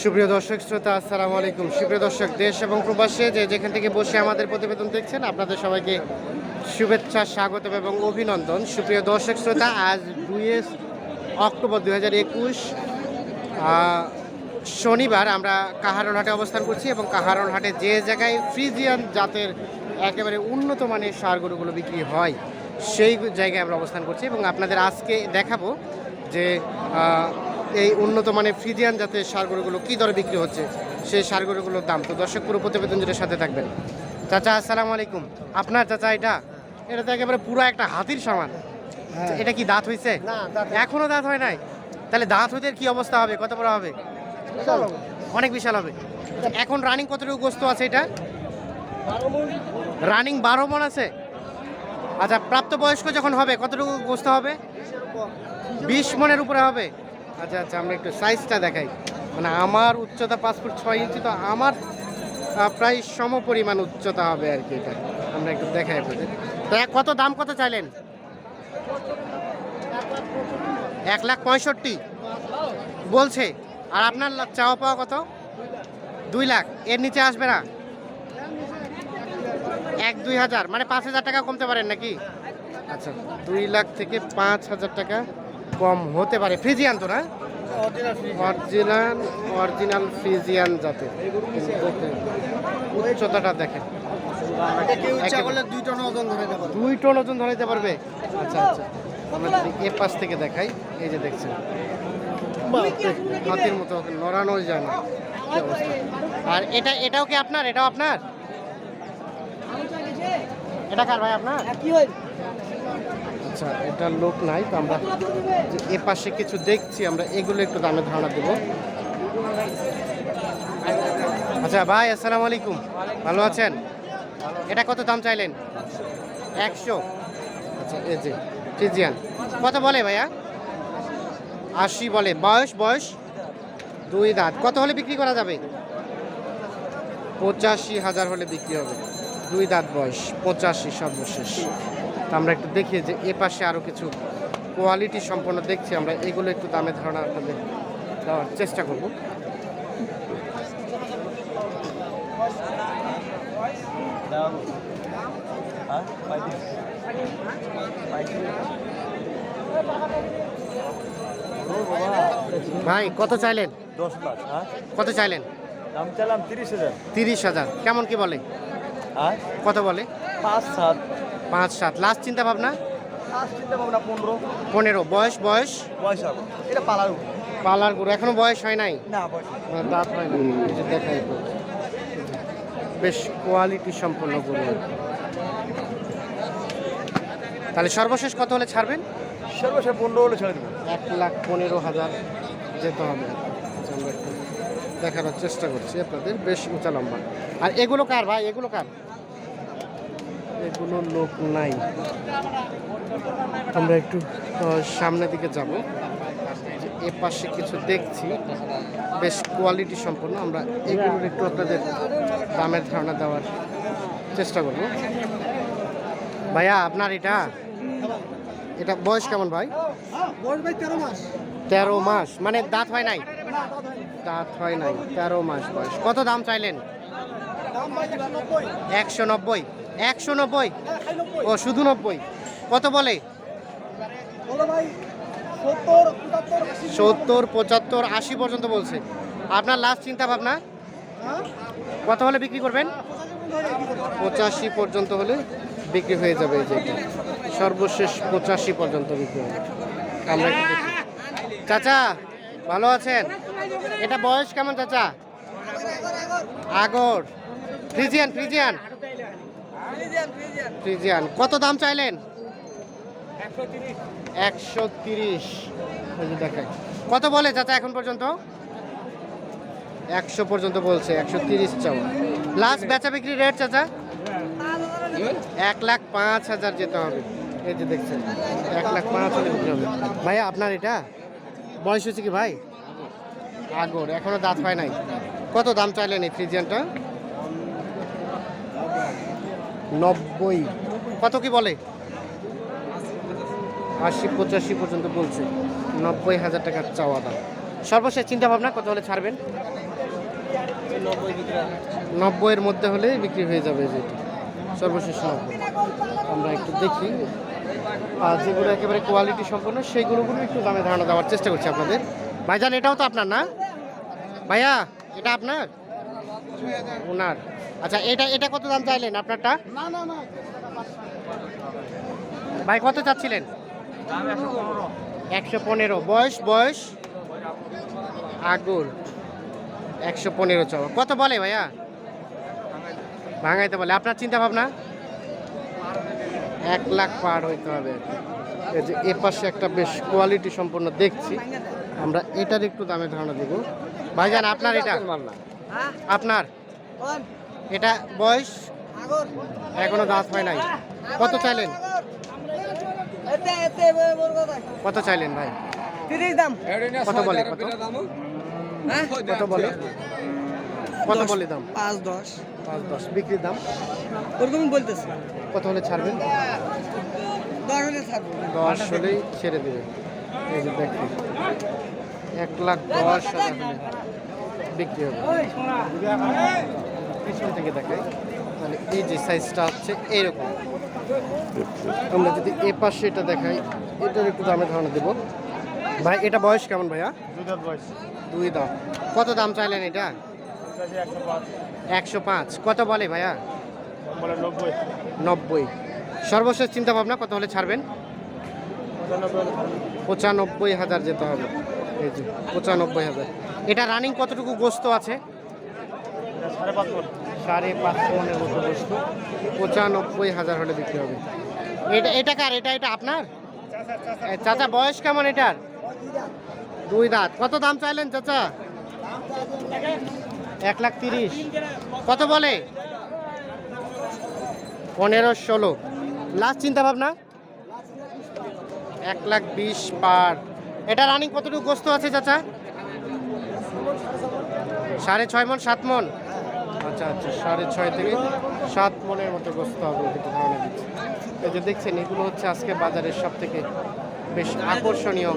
সুপ্রিয় দর্শক, শ্রোতা, আসসালামু আলাইকুম। সুপ্রিয় দর্শক, দেশ এবং প্রবাসে যে যেখান থেকে বসে আমাদের প্রতিবেদন দেখছেন, আপনাদের সবাইকে শুভেচ্ছা স্বাগত এবং অভিনন্দন। সুপ্রিয় দর্শক, শ্রোতা, আজ দুই অক্টোবর দুই হাজার একুশ শনিবার আমরা কাহারন হাটে অবস্থান করছি এবং কাহারন হাটে যে জায়গায় ফ্রিজিয়ান জাতের একেবারে উন্নত মানের সার গরুগুলো বিক্রি হয়, সেই জায়গায় আমরা অবস্থান করছি এবং আপনাদের আজকে দেখাবো যে এই উন্নত মানের ফ্রিজিয়ান জাতের সার গরুগুলো কী দরে বিক্রি হচ্ছে সেই সার গরুগুলোর দাম তো দর্শক পুরো প্রতিবেদন জুড়ে সাথে থাকবেন। চাচা আসসালামু আলাইকুম। আপনার চাচা এটা? এটা তো একেবারে পুরো একটা হাতির সমান। এটা কি দাঁত হয়েছে এখনও দাঁত হয় নাই? তাহলে দাঁত হইতে কি অবস্থা হবে? কত বড় হবে? অনেক বিশাল হবে। এখন রানিং কতটুকু গোস্ত আছে এটা? রানিং বারো মন আছে? আচ্ছা প্রাপ্তবয়স্ক যখন হবে কতটুকু গোস্ত হবে? বিশ মনের উপরে হবে? আচ্ছা আচ্ছা আমরা একটু সাইজটা দেখাই। মানে আমার উচ্চতা পাঁচ ফুট ছয় ইঞ্চি, তো আমার প্রায় সম পরিমাণ উচ্চতা হবে আর কি এটা। আমরা একটু দেখাই আপনাদের। তো কত, দাম কত চাইলেন? এক লাখ পঁয়ষট্টি। বলছে, আর আপনার চাওয়া পাওয়া কত? দুই লাখ। এর নিচে আসবে না? এক, দুই হাজার। মানে পাঁচ হাজার টাকা কমতে পারেন নাকি? আচ্ছা দুই লাখ থেকে পাঁচ হাজার টাকা কম হতে পারে। ফ্রিজিয়ান তো না? অরিজিনাল অরিজিনাল ফ্রিজিয়ান জাতের। উচ্চতাটা দেখেন। দুই টন ওজন ধরে দেবো দুই টন ওজন ধরে দিতে পারবে? আচ্ছা আচ্ছা। আমরা যদি এ পাশ থেকে দেখাই এই যে দেখছেন। হাতির মতো ওকে নড়ানো যায় না। আর এটা এটাও কি আপনার? এটাও আপনার? এটা কার ভাই আপনার? কি হয় আচ্ছা এটা লোক নাই, তো আমরা এ পাশে কিছু দেখছি, আমরা এগুলো একটু দামে ধারণা দেব। আচ্ছা ভাই, আসসালামু আলাইকুম। ভালো আছেন? এটা কত দাম চাইলেন? একশো। আচ্ছা এই যে ফ্রিজিয়ান কত বলে ভাইয়া? আশি বলে। বয়স বয়স? দুই দাঁত। কত হলে বিক্রি করা যাবে? পঁচাশি হাজার হলে বিক্রি হবে। দুই দাঁত বয়স। পঁচাশি সর্বশেষ। তো আমরা একটু দেখি যে এ পাশে আরও কিছু কোয়ালিটি সম্পন্ন দেখছি। আমরা এগুলো একটু দামে ধারণা আপনাদের দেওয়ার চেষ্টা করব। ভাই কত চাইলেন? দশ লাখ হ্যাঁ? কত চাইলেন? দাম তিরিশ হাজার। তিরিশ হাজার। কেমন কি বলে? কত বলে? পাঁচ সাত। পাঁচ সাত। লাস্ট চিন্তা ভাবনা পনেরো। পনেরো। বয়স বয়স? এটা পালার পালার গরু। এখনও বয়স হয় নাই? না দাঁত হয় না দেখাই বেশ কোয়ালিটি সম্পন্ন গরু। তাহলে সর্বশেষ কত হলে ছাড়বেন? সর্বশেষ পনেরো হলে ছেড়ে দেবো। এক লাখ পনেরো হাজার যেতে হবে। দেখানোর চেষ্টা করছি আপনাদের। বেশ উঁচা লম্বা। আর এগুলো কার ভাই? এগুলো কার? এগুলো লোক নাই। আমরা একটু সামনের দিকে যাব। এ পাশে কিছু দেখছি। বেশ কোয়ালিটি সম্পন্ন। আমরা এগুলোর একটু আপনাদের দামের ধারণা দেওয়ার চেষ্টা করব। ভাইয়া আপনার এটা? এটা বয়স কেমন ভাই? তেরো মাস। তেরো মাস। মানে দাঁত হয় নাই? দাঁত হয় নাই। তেরো মাস বয়স। কত দাম চাইলেন? একশো নব্বই। একশো নব্বই। ও, শুধু নব্বই। কত বলে? সত্তর, পঁচাত্তর, আশি পর্যন্ত বলছে। আপনার লাস্ট চিন্তা ভাবনা কত হলে বিক্রি করবেন? পঁচাশি পর্যন্ত হলে বিক্রি হয়ে যাবে এই যে সর্বশেষ পঁচাশি পর্যন্ত বিক্রি হবে। আমরা চাচা, ভালো আছেন? এটা বয়স কেমন, চাচা? আগর। Friesian Friesian. ফ্রিজিয়ান কত দাম চাইলেন? একশো তিরিশ। কত বলে চাচা এখন পর্যন্ত? একশো পর্যন্ত বলছে একশো তিরিশ চাওয়া লাস্ট বেচা বিক্রি রেট চাচা? এক লাখ পাঁচ হাজার যেতে হবে। এই যে দেখছেন এক লাখ পাঁচ হাজার হবে। ভাইয়া আপনার এটা? বয়স হচ্ছে কি ভাই? আগর এখনও দাঁত হয় নাই। কত দাম চাইলেন এই ফ্রিজিয়ানটা? নব্বই। কত কি বলে? আশি, পঁচাশি পর্যন্ত বলছে। নব্বই হাজার টাকার চাওয়া দাম। সর্বশেষ চিন্তা ভাবনা, কত হলে ছাড়বেন? নব্বইয়ের মধ্যে হলে বিক্রি হয়ে যাবে যেটি। সর্বশেষ নব্বই। আমরা একটু দেখি। আর যেগুলো একেবারে কোয়ালিটি সম্পন্ন, সেইগুলোগুলো একটু দামে ধারণা দেওয়ার চেষ্টা করছি আপনাদের। ভাইজান, এটাও তো আপনার না? ভাইয়া, এটা আপনার? ওনার। আচ্ছা এটা এটা কত দাম চাইলেন আপনারটা? না না না ভাই কত চাচ্ছিলেন? একশো পনেরো। বয়স বয়স? আগুর একশো পনেরো চ। কত বলে ভাইয়া? ভাঙাইতে বলে। আপনার চিন্তা ভাবনা? এক লাখ পার হইতে হবে। এই যে এ পাশে একটা বেশ কোয়ালিটি সম্পন্ন দেখছি। আমরা এটার একটু দামে ধারণা দেবো। ভাইজান আপনার এটা? আপনার? এটা বয়স? এখনও দাঁত হয় নাই। কত চাইলেন? কত চাইলেন ভাই? 30 দাম। কত বলে কত? হ্যাঁ? কত বলে? কত বলে দাম? 5 10 পাঁচ দশ। বিক্রির দাম? ওরকমই বলতেছে। কত হলে ছাড়বেন? 10 হলে ছাড়বো। দশ হলেই ছেড়ে দেবে। এই যে দেখুন। এক লাখ দশ হাজার বিক্রি হবে। পিছন থেকে দেখাই। তাহলে এই যে সাইজটা হচ্ছে এইরকম। আমরা যদি এ পাশে এটা দেখাই এটার একটু দামে ধারণা দেবো। ভাই এটা বয়স কেমন ভাইয়া? দুই দাম কত দাম চাইলেন এটা? একশো পাঁচ। কত বলে ভাইয়া? নব্বই। সর্বশেষ চিন্তা ভাবনা কত হলে ছাড়বেন? পঁচানব্বই হাজার যেতে হবে। এই যে পঁচানব্বই হাজার। এটা রানিং কতটুকু গোস্ত আছে? সাড়ে পাঁচ মনের মতো গোস্ত। পঁচানব্বই হাজার হলে বিক্রি হবে। এটা এটা কার? এটা এটা আপনার? চাচা, বয়স কেমন এটার? দুই দাঁত। কত দাম চাইলেন চাচা? এক লাখ তিরিশ। কত বলে? পনেরো ষোলো। লাস্ট চিন্তা ভাবনা এক লাখ বিশ পার। এটা রানিং কতটুকু গোস্ত আছে চাচা? সাড়ে ছয় মন সাত মন। আচ্ছা আচ্ছা সাড়ে ছয় থেকে সাত মনের মতো গোস্ত হবে এটা ধারণা দিচ্ছি। এই যে দেখছেন এগুলো হচ্ছে আজকে বাজারের সব থেকে বেশ আকর্ষণীয়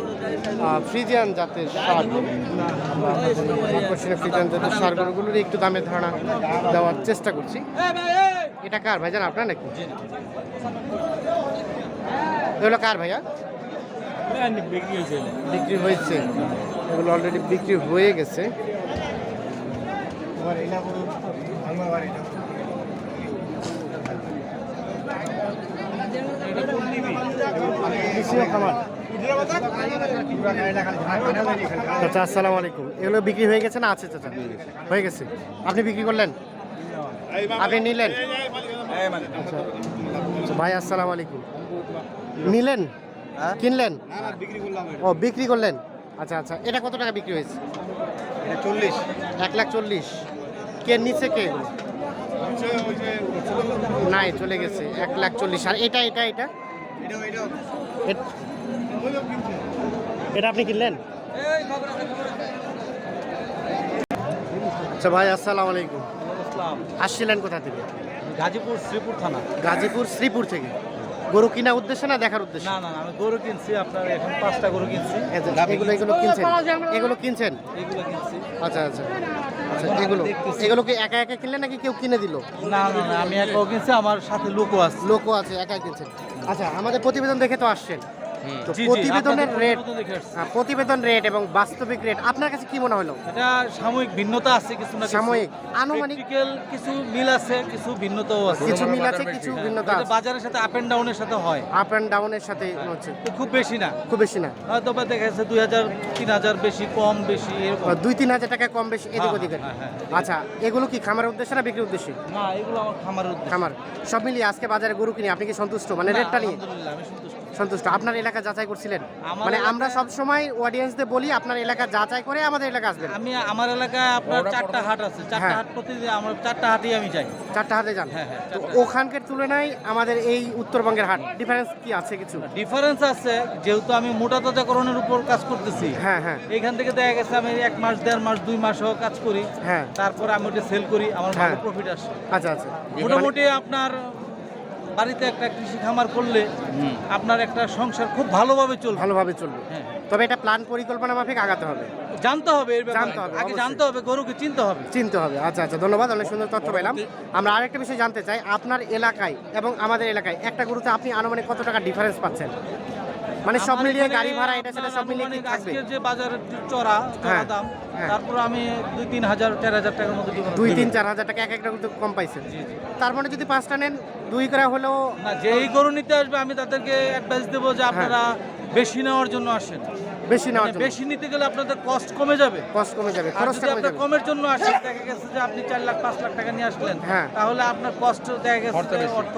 ফ্রিজিয়ান জাতের সার। আকর্ষণীয় ফ্রিজিয়ান জাতের সারগুলোর একটু দামের ধারণা দেওয়ার চেষ্টা করছি। এটা কার ভাই ভাইজান আপনার নাকি? এগুলো কার ভাইয়া? বিক্রি হয়েছে। এগুলো অলরেডি বিক্রি হয়ে গেছে। চাচা আসসালামু আলাইকুম। এগুলো বিক্রি হয়ে গেছে না আছে চাচা? হয়ে গেছে। আপনি বিক্রি করলেন? আপনি নিলেন? আচ্ছা ভাই আসসালামু আলাইকুম। নিলেন? কিনলেন? ও বিক্রি করলেন? আচ্ছা আচ্ছা। এটা কত টাকা বিক্রি হয়েছে? চল্লিশ। এক লাখ চল্লিশ। কে নিচে কে? নাই চলে গেছে। এক লাখ চল্লিশ। আর এটা এটা এটা? এটা আপনি কিনলেন? আচ্ছা ভাই আসসালামু আলাইকুম। আসছিলেন কোথা থেকে? গাজীপুর শ্রীপুর থানা। গাজীপুর শ্রীপুর থেকে। গরু কিনা উদ্দেশ্যে না দেখার উদ্দেশ্যে? না না আমি গরু কিনছি আপনার এখন পাঁচটা গরু কিনছি। এগুলো এগুলো কিনছেন? এগুলো কিনছেন? এগুলো কিনছি। আচ্ছা আচ্ছা। আচ্ছা এগুলো? এগুলো কি একা একা কিনলে নাকি কেউ কিনে দিল? না না না আমি একাও কিনছি আমার সাথে লোকও আছে। লোকও আছে একা কিনছেন আচ্ছা আমাদের প্রতিবেদন দেখে তো আসছেন। তো প্রতিবেদনের রেট প্রতিবেদন। প্রতিবেদন রেট এবং বাস্তবিক রেট আপনার কাছে কি মনে হলো? এটা সাময়িক ভিন্নতা আছে কিছু না সাময়িক, আনুমানিক? কিছু মিল আছে কিছু ভিন্নতাও আছে। কিছু মিল আছে কিছু হ্যাঁ, ভিন্নতা আছে। বাজারের সাথে আপ এন্ড ডাউনের সাথে হয়। আপ অ্যান্ড ডাউনের সাথে হচ্ছে। খুব বেশি না। খুব বেশি না। হয়তো বা দেখা যাচ্ছে দুই হাজার তিন হাজার বেশি কম বেশি এরকম। দুই তিন হাজার টাকা কম বেশি এদিক হ্যাঁ, ওদিকের। হ্যাঁ, হ্যাঁ, আচ্ছা এগুলো কি খামারের উদ্দেশ্যে না বিক্রির উদ্দেশ্যে? না এগুলো আমার খামারের উদ্দেশ্য। খামার। সব মিলিয়ে আজকে বাজারে গরু কিনে আপনি কি সন্তুষ্ট? মানে রেটটা নিয়ে। আলহামদুলিল্লাহ, আমি সন্তুষ্ট। আপনার এলাকা যাচাই করছিলেন? মানে আমরা সব সময় অডিয়েন্সদের বলি আপনার এলাকা যাচাই করে আমাদের এলাকা আসবেন। আমি আমার এলাকায় আপনার চারটা হাট আছে। চারটা হ্যাঁ। হাট প্রতিদিন আমার চারটা হাটেই আমি যাই। চারটা হাটে যান? হ্যাঁ, হ্যাঁ, তো ওখানকার তুলনায় আমাদের এই উত্তরবঙ্গের হাট ডিফারেন্স কি আছে কিছু? ডিফারেন্স আছে যেহেতু আমি মোটা তাজাকরণের উপর কাজ করতেছি। হ্যাঁ হ্যাঁ। এখান থেকে দেখা গেছে আমি এক মাস দেড় মাস দুই মাসও কাজ করি। হ্যাঁ। তারপর আমি ওটা সেল করি আমার ভালো হ্যাঁ। প্রফিট আসে। আচ্ছা আচ্ছা। মোটামুটি আপনার বাড়িতে একটা কৃষি খামার করলে আপনার একটা সংসার খুব ভালোভাবে চলবে। ভালোভাবে চলবে। হ্যাঁ। তবে এটা প্ল্যান পরিকল্পনা মাফিক আগাতে হবে। জানতে হবে এর জানতে হবে, আগে জানতে হবে গরুকে চিনতে হবে। চিনতে হবে। আচ্ছা আচ্ছা ধন্যবাদ অনেক সুন্দর তথ্য পেলাম। আমরা আরেকটা বিষয় জানতে চাই আপনার এলাকায় এবং আমাদের এলাকায় একটা গরুতে আপনি আনুমানিক কত টাকা ডিফারেন্স পাচ্ছেন? মানে সব মিলিয়ে গাড়ি ভাড়া এটা সেটা সব মিলিয়ে কি থাকবে? আজকের যে বাজারের চড়া চড়া হ্যাঁ, দাম হ্যাঁ। তারপর আমি দুই তিন হাজার চার হাজার টাকার মতো দুই তিন চার হাজার টাকা এক একটা কম জি। তার মানে যদি পাঁচটা নেন দুই করে হলেও না যেই গরু নিতে আসবে আমি তাদেরকে অ্যাডভাইস দেবো যে আপনারা বেশি নেওয়ার জন্য আসেন। বেশি নেওয়ার মানে জন্য। বেশি নিতে গেলে আপনাদের কস্ট কমে যাবে। কষ্ট কমে যাবে খরচটা কমে যাবে। কমের জন্য আসেন দেখা গেছে যে আপনি চার লাখ পাঁচ লাখ টাকা নিয়ে আসলেন হ্যাঁ। তাহলে আপনার কষ্ট দেখা গেছে অর্থ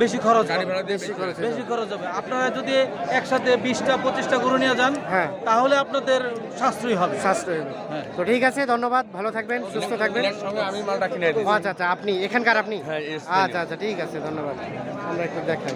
বেশি। খরচ হবে। বেশি খরচ বেশি খরচ হবে। আপনারা যদি একসাথে বিশটা পঁচিশটা গরু নিয়ে যান হ্যাঁ। তাহলে আপনাদের সাশ্রয়ী হবে। সাশ্রয় হবে। হ্যাঁ। তো ঠিক আছে ধন্যবাদ ভালো থাকবেন সুস্থ থাকবেন। সঙ্গে আমি মালটা কিনে আচ্ছা আচ্ছা আপনি এখানকার আপনি? হ্যাঁ, আচ্ছা আচ্ছা ঠিক আছে ধন্যবাদ। আমরা একটু দেখাই।